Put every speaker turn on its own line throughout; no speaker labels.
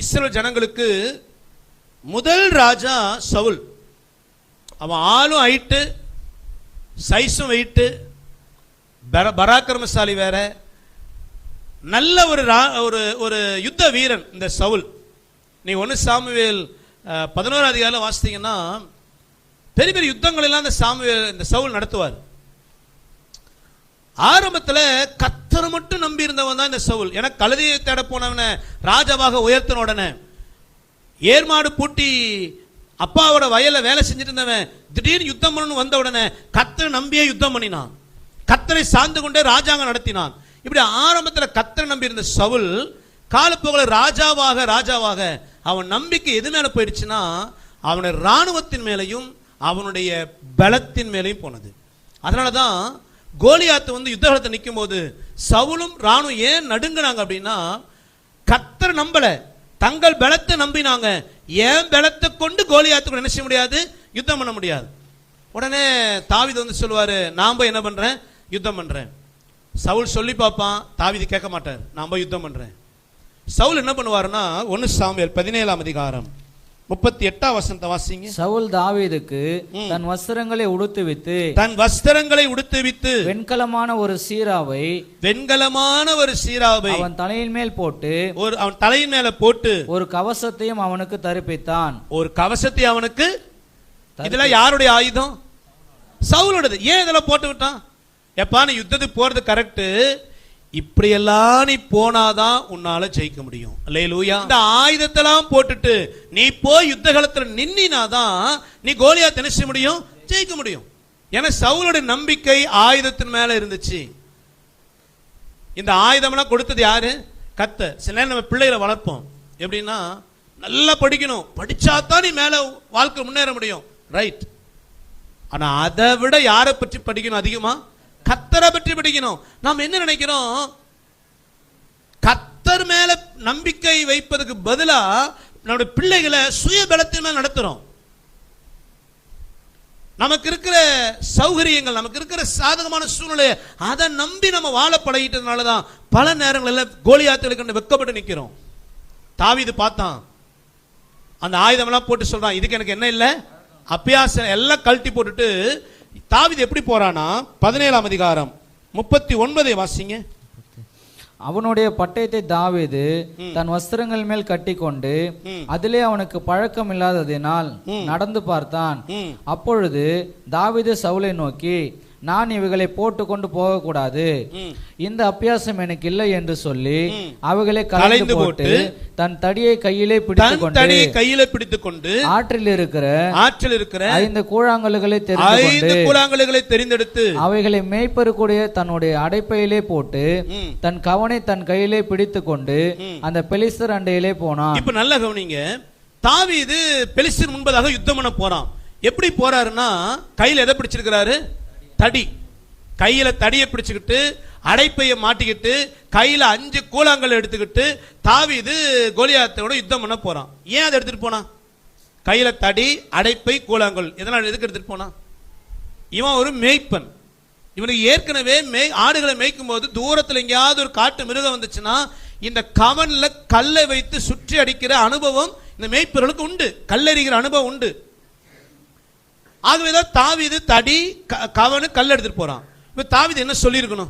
Israel ஜனங்களுக்கு முதல் ராஜா சவுல். அவன் ஆளும் ஹைட்டு சைஸும் வெயிட்டு பர- பராக்கிரமசாலி வேற. நல்ல ஒரு ரா- ஒரு ஒரு யுத்த வீரன் இந்த சவுல். நீ ஒன்று சாமுவேல் அஹ், பதினோராம் அதிகாரம் வாசித்தீங்கன்னா பெரிய பெரிய யுத்தங்கள் எல்லாம் இந்த சாமுவேல் இந்த சவுல் நடத்துவார். ஆரம்பத்துல கத்தரை மட்டும் நம்பி இருந்தவன் தான் இந்த சவுல். ஏன்னா கழுதையை தேட போனவனை ராஜாவாக உயர்த்தின உடனே ஏர்மாடு பூட்டி அப்பாவோட வயலில் வேலை செஞ்சுட்டு இருந்தவன் திடீர்னு யுத்தம் பண்ணணும் வந்த உடனே கத்தரை நம்பியே யுத்தம் பண்ணினான். கத்தரை சார்ந்து கொண்டே ராஜாங்கம் நடத்தினான். இப்படி ஆரம்பத்தில் கத்தரை நம்பி இருந்த சவுல் காலப்போகல ராஜாவாக ராஜாவாக அவன் நம்பிக்கை எது மேல போயிடுச்சுன்னா அவனுடைய ராணுவத்தின் மேலையும் அவனுடைய பலத்தின் மேலையும் போனது. அதனால தான் கோலியாத்து வந்து யுத்த காலத்தில் நிற்கும் போது சவுலும் ராணும் ஏன் நடுங்கினாங்க அப்படின்னா கத்தர் நம்பலை. தங்கள் பலத்தை நம்பினாங்க. ஏன் பலத்தை கொண்டு கோலியாத்துக்கு கூட என்ன செய்ய முடியாது? யுத்தம் பண்ண முடியாது. உடனே தாவீது வந்து சொல்லுவார் நான் போய் என்ன பண்ணுறேன் யுத்தம் பண்ணுறேன் சவுல் சொல்லி பார்ப்பான் தாவீது கேட்க மாட்டார் நான் போய் யுத்தம் பண்ணுறேன் சவுல் என்ன பண்ணுவாருன்னா ஒன்று சாமியல் பதினேழாம் அதிகாரம். முப்பத்தி எட்டாம் வசனத்தை வாசிங்க.
சவுல் தாவீதுக்கு தன் வஸ்திரங்களை உடுத்துவித்து
தன் வஸ்திரங்களை உடுத்துவித்து
வெண்கலமான ஒரு சீராவை
வெண்கலமான ஒரு சீராவை
அவன் தலையின் மேல் போட்டு
ஒரு அவன் தலையின் மேல போட்டு
ஒரு கவசத்தையும் அவனுக்கு தரிப்பித்தான்.
ஒரு கவசத்தை அவனுக்கு இதெல்லாம் யாருடைய ஆயுதம்? சவுலோடது ஏன் இதெல்லாம் போட்டு விட்டான்? எப்பா நீ யுத்தத்துக்கு போறது கரெக்ட் இப்படியெல்லாம் நீ போனாதான் உன்னால ஜெயிக்க முடியும். அல்லேலூயா. இந்த ஆயுதத்தெல்லாம் போட்டுட்டு நீ போய் யுத்த காலத்துல நின்னினாதான் நீ கோலியா திணிச்ச முடியும்? ஜெயிக்க முடியும். ஏன்னா சவுலோட நம்பிக்கை ஆயுதத்தின் மேல இருந்துச்சு. இந்த ஆயுதம்லாம் கொடுத்தது யாரு? கத்த சில நேரம் நம்ம பிள்ளைகளை வளர்ப்போம். எப்படின்னா நல்லா படிக்கணும். படிச்சா தான் நீ மேல வாழ்க்கை முன்னேற முடியும். ரைட் ஆனா அதை விட யாரை பற்றி படிக்கணும் அதிகமா? கத்தரை பற்றி படிக்கணும். நாம் என்ன நினைக்கிறோம்? கத்தர் மேல நம்பிக்கை வைப்பதுக்கு பதிலா நம்முடைய பிள்ளைகளை சுய பலத்தின் மேல் நடத்துறோம். நமக்கு இருக்கிற சௌகரியங்கள் நமக்கு இருக்கிற சாதகமான சூழ்நிலையை அதை நம்பி நம்ம வாழ பழகிட்டதுனால தான் பல நேரங்களில் கோலியாத்துகளுக்கு கண்டு வெக்கப்பட்டு நிற்கிறோம் தாவிது பார்த்தான். அந்த ஆயுதமெல்லாம் போட்டு சொல்றான் இதுக்கு எனக்கு என்ன இல்லை? அப்பியாசம் எல்லாம் கழட்டி போட்டுட்டு தாவீது எப்படி போறானா பதினேழாம் அதிகாரம் முப்பத்தி ஒன்பதை வாசிங்க.
அவனுடைய பட்டயத்தை தாவீது தன் வஸ்திரங்கள் மேல் கட்டிக்கொண்டு
ம்.
அதிலே அவனுக்கு பழக்கம் இல்லாததினால் நடந்து பார்த்தான். அப்பொழுது தாவீது சவுலை நோக்கி நான் இவைகளை போட்டுக்கொண்டு போகக்கூடாது.
ம்.
இந்த அபியாசம் எனக்கு இல்லை என்று சொல்லி. அவைகளை கலைந்து போட்டு தன் தடியை கையிலே
தன்
பிடித்துக்கொண்டு
தடியை கையில பிடித்துக் கொண்டு
ஆற்றில் இருக்கிற
ஆற்றில் இருக்கிற
ஐந்து கூழாங்கல்களை தெரிந்து
ஐந்து
கொண்டு
கூழாங்கல்களை தெரிந்தெடுத்து
அவைகளை மேய்ப்பருக்குடைய தன்னுடைய அடைப்பையிலே போட்டு. தன் கவனை தன் கையிலே பிடித்துக்கொண்டு அந்த பெலிஸ்தர் அண்டையிலே போனான்.
இப்ப நல்லா கவனிங்க. தாவீது பெலிஸ்தீன் முன்பதாக யுத்தம் பண்ண போறான். எப்படி போறாருன்னா கையில எதை பிடிச்சிருக்கிறாரு? தடி. கையில தடியை பிடிச்சுக்கிட்டு அடைப்பையை மாட்டிக்கிட்டு கையில அஞ்சு கூழாங்கல் எடுத்துக்கிட்டு தாவி இது கோலியாத்தோட யுத்தம் பண்ண போறான். ஏன் அதை எடுத்துட்டு போனான்? கையில தடி அடைப்பை கூழாங்கல். இதெல்லாம் எதுக்கு எடுத்துட்டு போனான்? இவன் ஒரு மேய்ப்பன். இவனுக்கு ஏற்கனவே மேய் ஆடுகளை மேய்க்கும் போது தூரத்தில் எங்கேயாவது ஒரு காட்டு மிருகம் வந்துச்சுன்னா இந்த கவனில் கல்லை வைத்து சுற்றி அடிக்கிற அனுபவம் இந்த மேய்ப்பர்களுக்கு உண்டு. கல்லறிகிற அனுபவம் உண்டு. ஆகவேதான் தாவீது தடி கவனு கல் எடுத்துட்டு போறான். இப்ப தாவீது என்ன சொல்லியிருக்கணும்?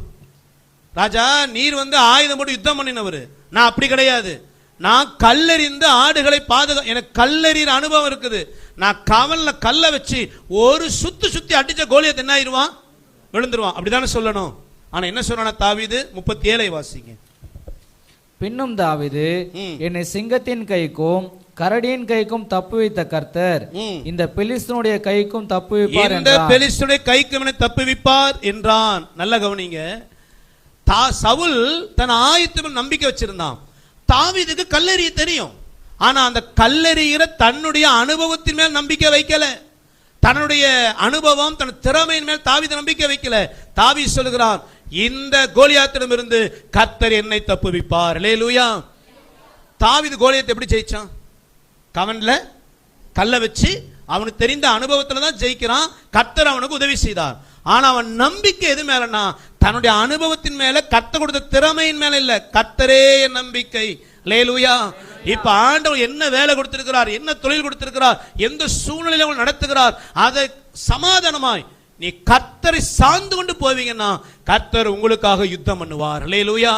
ராஜா நீர் வந்து ஆயுதம் போட்டு யுத்தம் பண்ணினவர். நான் அப்படி கிடையாது. நான் கல்லெறிந்து ஆடுகளை பாதுகா எனக்கு கல்லெறிகிற அனுபவம் இருக்குது. நான் கவன்ல கல்லை வச்சு ஒரு சுத்து சுத்தி அடிச்ச கோலியத்தை என்ன ஆயிருவான் விழுந்துருவான். அப்படிதானே சொல்லணும். ஆனா என்ன சொல்றானா தாவீது? முப்பத்தி ஏழை வாசிங்க.
பின்னும் தாவீது. என்னை சிங்கத்தின் கைக்கும் கரடியின் கைக்கும் தப்புவித்த கர்த்தர்.
ம்.
இந்த பெலிஸ்தனுடைய கைக்கும் தப்புவிப்பார்
இந்த
என்றான்.
பெலிஸ்துடைய கைக்கு இவனை தப்புவிப்பார் என்றான். நல்ல கவனிங்க. தா சவுல் தன் ஆயத்து நம்பிக்கை வச்சிருந்தான். தாவீதுக்கு கல்லெறிய தெரியும். ஆனா அந்த கல்லெறிகிற தன்னுடைய அனுபவத்தின் மேல் நம்பிக்கை வைக்கல. தன்னுடைய அனுபவம் தன் திறமையின் மேல் தாவீது நம்பிக்கை வைக்கல. தாவி சொல்லுகிறான் இந்த கோலியாத்திடம் இருந்து கத்தர் என்னை தப்புவிப்பார் லேலூயா தாவீது கோலியத்தை எப்படி ஜெயிச்சான்? கவனில் கல்லை வச்சு அவனுக்கு தெரிந்த அனுபவத்தில் தான் ஜெயிக்கிறான். கர்த்தர் அவனுக்கு உதவி செய்தார். ஆனால் அவன் நம்பிக்கை எது மேலன்னா தன்னுடைய அனுபவத்தின் மேல கத்த கொடுத்த திறமையின் மேல இல்ல. கத்தரே என் நம்பிக்கை. லேலுயா இப்ப ஆண்டவர் என்ன வேலை கொடுத்திருக்கிறார் என்ன தொழில் கொடுத்திருக்கிறார் எந்த சூழ்நிலையில அவன் நடத்துகிறார் அதை சமாதானமாய் நீ கத்தரை சார்ந்து கொண்டு போவீங்கன்னா கத்தர் உங்களுக்காக யுத்தம் பண்ணுவார். லேலுயா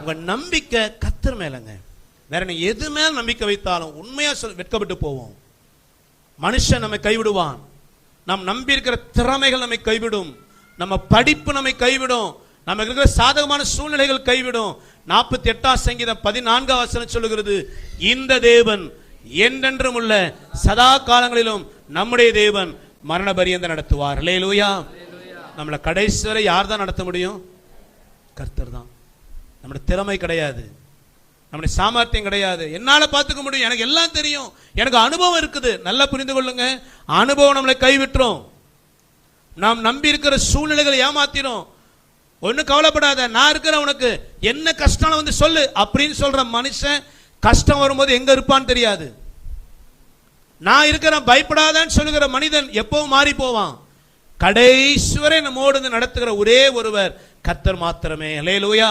உங்க நம்பிக்கை கத்தர் மேலங்க. வேற நீ எது மேல் நம்பிக்கை வைத்தாலும் உண்மையாக சொல் வெட்கப்பட்டு போவோம். மனுஷன் நம்மை கைவிடுவான். நாம் நம்பி இருக்கிற திறமைகள் நம்மை கைவிடும். நம்ம படிப்பு நம்மை கைவிடும். நமக்கு இருக்கிற சாதகமான சூழ்நிலைகள் கைவிடும். நாற்பத்தி எட்டாம் சங்கீதம் பதினான்காம் வசனம் சொல்லுகிறது இந்த தேவன் என்றென்றும் உள்ள சதா காலங்களிலும் நம்முடைய தேவன் மரண பரியந்த நடத்துவார். லேலூயா நம்மளை கடைசி வரை யார் தான் நடத்த முடியும்? கர்த்தர் தான். நம்மளோட திறமை கிடையாது. நம்முடைய சாமர்த்தியம் கிடையாது. என்னால் பார்த்துக்க முடியும். எனக்கு எல்லாம் தெரியும். எனக்கு அனுபவம் இருக்குது. நல்லா புரிந்து கொள்ளுங்க. அனுபவம் நம்மளை கைவிட்டுரும். நாம் நம்பி இருக்கிற சூழ்நிலைகளை ஏமாத்திரும். ஒன்றும் கவலைப்படாத. நான் இருக்கிறேன் உனக்கு என்ன கஷ்டம் வந்து சொல்லு அப்படின்னு சொல்ற மனுஷன் கஷ்டம் வரும்போது எங்க இருப்பான்னு தெரியாது. நான் இருக்கிறேன் பயப்படாதன்னு சொல்லுகிற மனிதன் எப்பவும் மாறி போவான். கடைசி வரை நம்மோடு நடத்துகிற ஒரே ஒருவர் கத்தர் மாத்திரமே. லேலூயா